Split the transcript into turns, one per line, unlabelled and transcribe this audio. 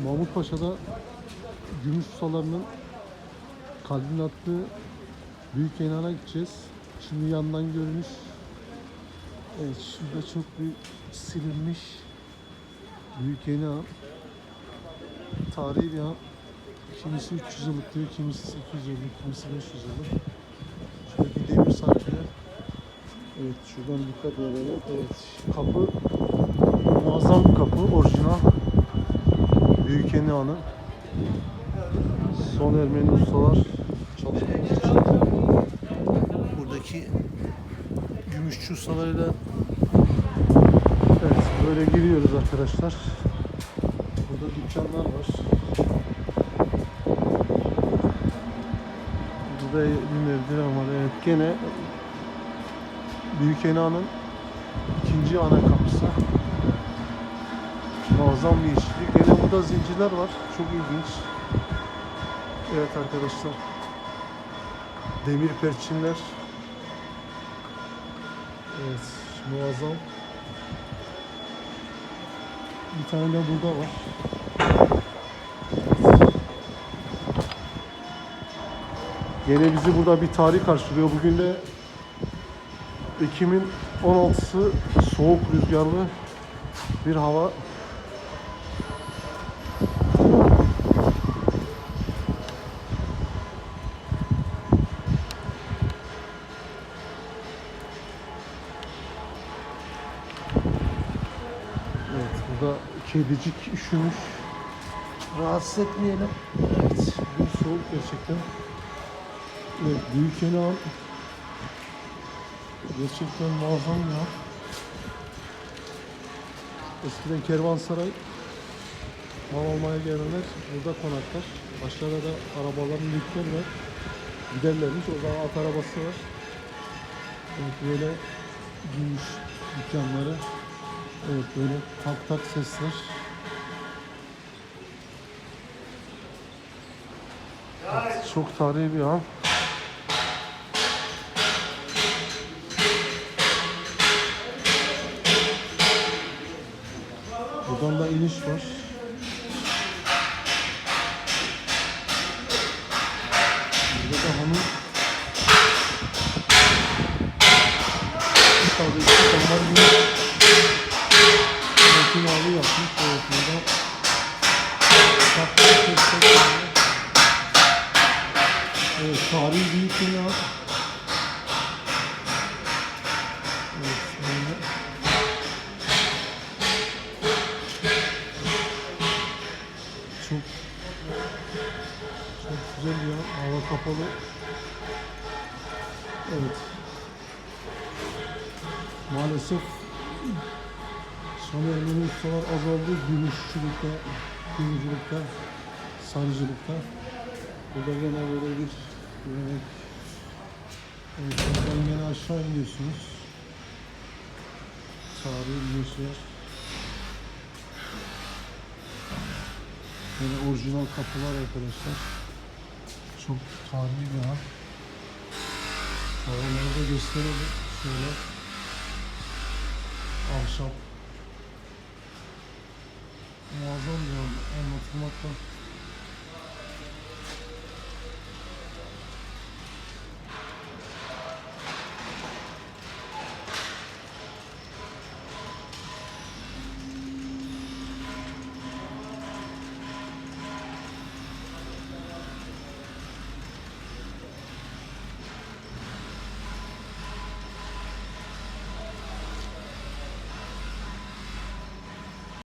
Mahmut Paşa'da gümüş ustalarının kalbin attığı büyük enana gideceğiz. Şimdi yandan görünüş. Evet şurada çok büyük silinmiş büyük ena. Tarihi bir han. Kimisi 300 yıllık diyor, kimisi 800 yıllık, kimisi 500 yıllık. Şöyle bir demir saatler. Evet şuradan dikkat edelim. Evet kapı muazzam bir kapı orijinal. Büyük Ena'nın son Ermeni ustalar çalışmaya geçecek. Buradaki gümüşçü ustalarıyla evet böyle giriyoruz arkadaşlar. Burada dükkanlar var. Burada merdiven var. Evet gene Büyük Ena'nın ikinci ana kapısı. Muazzam bir işçilik. Gene burada zincirler var. Çok ilginç. Evet arkadaşlar. Demir perçinler. Evet. Muazzam. Bir tane de burada var. Gene bizi burada bir tarih karşılıyor. Bugün de Ekim'in 16'sı soğuk rüzgarlı bir hava. Evet, burada kedicik üşümüş. Rahatsız etmeyelim. Evet, bu soğuk gerçekten. Evet, büyük elan. Gerçekten muazzam ya. Eskiden kervansaray mal almaya gelenler burada konaklar. Aşağıda da arabaların yükler var. Giderlermiş. O zaman at arabası var. Evet, böyle gümüş dükkanları. Evet böyle tak tak sesler. Evet, çok tarihi bir an. Buradan da iniş var. Burada da hanım Tabii ki tarihi büyük bina. Evet. Çok çok güzel ya. Hava kapalı. Evet. Maalesef son Ermeni ustalar azaldı. Gümüşçülükte, kuyumculukta, sarıcılıkta. Burada gene böyle bir yemek. Evet, buradan gene aşağı iniyorsunuz. Tarihi şey. Böyle orijinal kapılar arkadaşlar. Çok tarihi bir an. Havaları da gösterelim. Şöyle. Ahşap. Muazzam bir an. Anlatılmakta